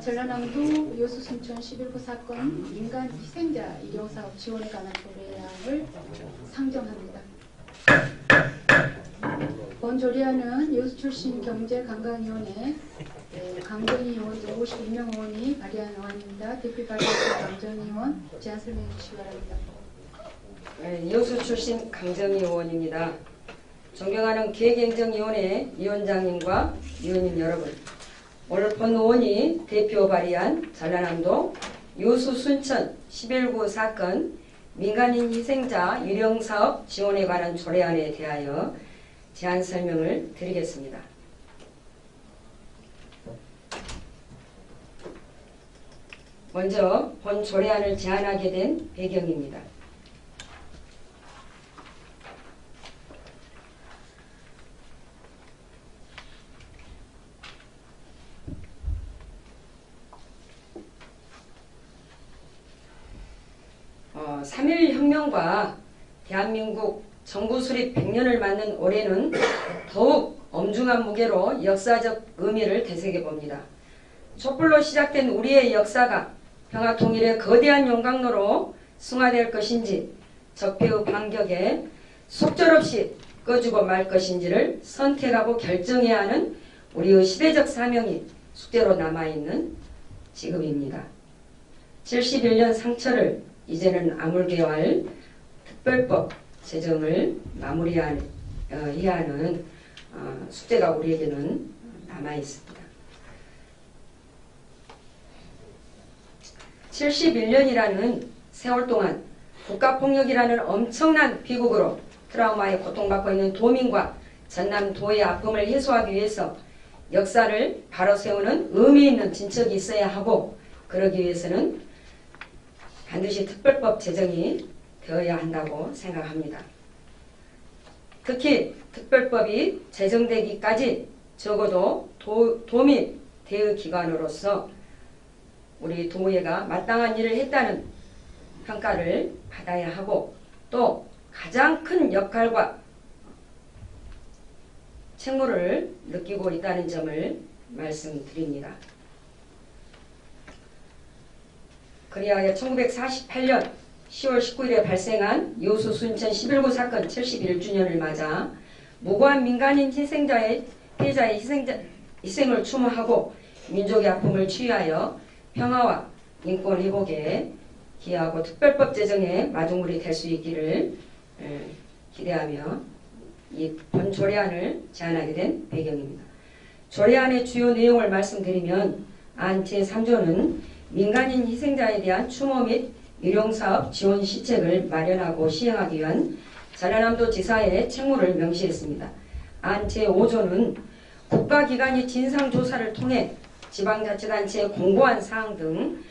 전라남도 요수 순천 11구 사건 민간 희생자医療사업 지원에 관한 조례안을 상정합니다. 본 조례안은 요수 출신 경제관광위원회 네, 강정희 의원 등 51명 의원이 발의한 안입니다. 대표 발의자 강정희 의원 제안 설명해 주시기 바랍니다. 네, 여수 출신 강정희 의원입니다. 존경하는 기획행정위원회 위원장님과 위원님 여러분, 오늘 본 의원이 대표 발의한 전라남도 여수 순천 11구 사건 민간인 희생자 유령사업 지원에 관한 조례안에 대하여 제안 설명을 드리겠습니다. 먼저 본 조례안을 제안하게 된 배경입니다. 어, 3.1 혁명과 대한민국 정부 수립 100년을 맞는 올해는 더욱 엄중한 무게로 역사적 의미를 되새겨 봅니다. 촛불로 시작된 우리의 역사가 평화 통일의 거대한 용광로로 승화될 것인지 적폐의 반격에 속절없이 꺼주고 말 것인지를 선택하고 결정해야 하는 우리의 시대적 사명이 숙제로 남아있는 지금입니다. 71년 상처를 이제는 아물게 할 특별법 제정을 마무리해야 하는 어, 숙제가 우리에게는 남아 있습니다. 71년이라는 세월 동안 국가폭력이라는 엄청난 비극으로 트라우마에 고통받고 있는 도민과 전남도의 아픔을 해소하기 위해서 역사를 바로 세우는 의미 있는 진척이 있어야 하고 그러기 위해서는 반드시 특별법 제정이 되어야 한다고 생각합니다. 특히 특별법이 제정되기까지 적어도 도, 도민 대의 기관으로서 우리 도의회가 마땅한 일을 했다는 평가를 받아야 하고 또 가장 큰 역할과 책무를 느끼고 있다는 점을 말씀드립니다. 그리하여 1948년 10월 19일에 발생한 요수 순천 11구 사건 71주년을 맞아 무고한 민간인 희생자의 피해자의 희생자, 희생을 추모하고 민족의 아픔을 치유하여 평화와 인권 회복에 기여하고 특별법 제정에 마중물이 될 수 있기를 에, 기대하며 이 본 조례안을 제안하게 된 배경입니다. 조례안의 주요 내용을 말씀드리면 안 제3조는 민간인 희생자에 대한 추모 및 유령사업 지원 시책을 마련하고 시행하기 위한 전라남도 지사의 책무를 명시했습니다. 안 제5조는 국가기관이 진상조사를 통해 지방자치단체의 공고한 사항 등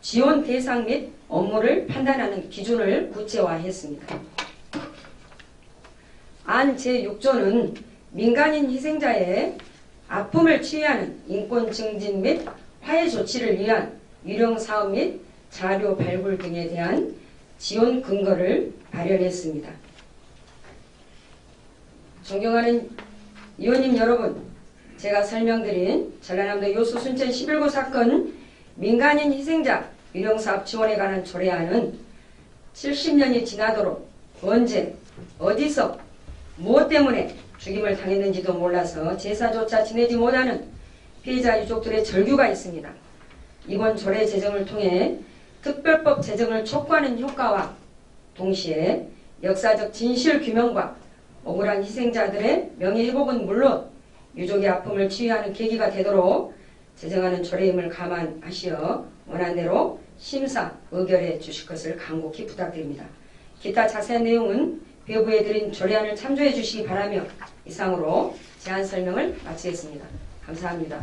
지원 대상 및 업무를 판단하는 기준을 구체화했습니다. 안 제6조는 민간인 희생자의 아픔을 치유하는 인권 증진 및 화해 조치를 위한 유령 사업 및 자료 발굴 등에 대한 지원 근거를 마련했습니다. 존경하는 의원님 여러분, 제가 설명드린 전라남도 요수 순천 11구 사건 민간인 희생자 유령사업 지원에 관한 조례안은 70년이 지나도록 언제 어디서 무엇 때문에 죽임을 당했는지도 몰라서 제사조차 지내지 못하는 피해자 유족들의 절규가 있습니다. 이번 조례 제정을 통해 특별법 제정을 촉구하는 효과와 동시에 역사적 진실 규명과 억울한 희생자들의 명예회복은 물론 유족의 아픔을 치유하는 계기가 되도록 제정하는 조례임을 감안하시어 원안대로 심사 의결해 주실 것을 간곡히 부탁드립니다. 기타 자세한 내용은 회부해드린 조례안을 참조해 주시기 바라며 이상으로 제안 설명을 마치겠습니다. 감사합니다.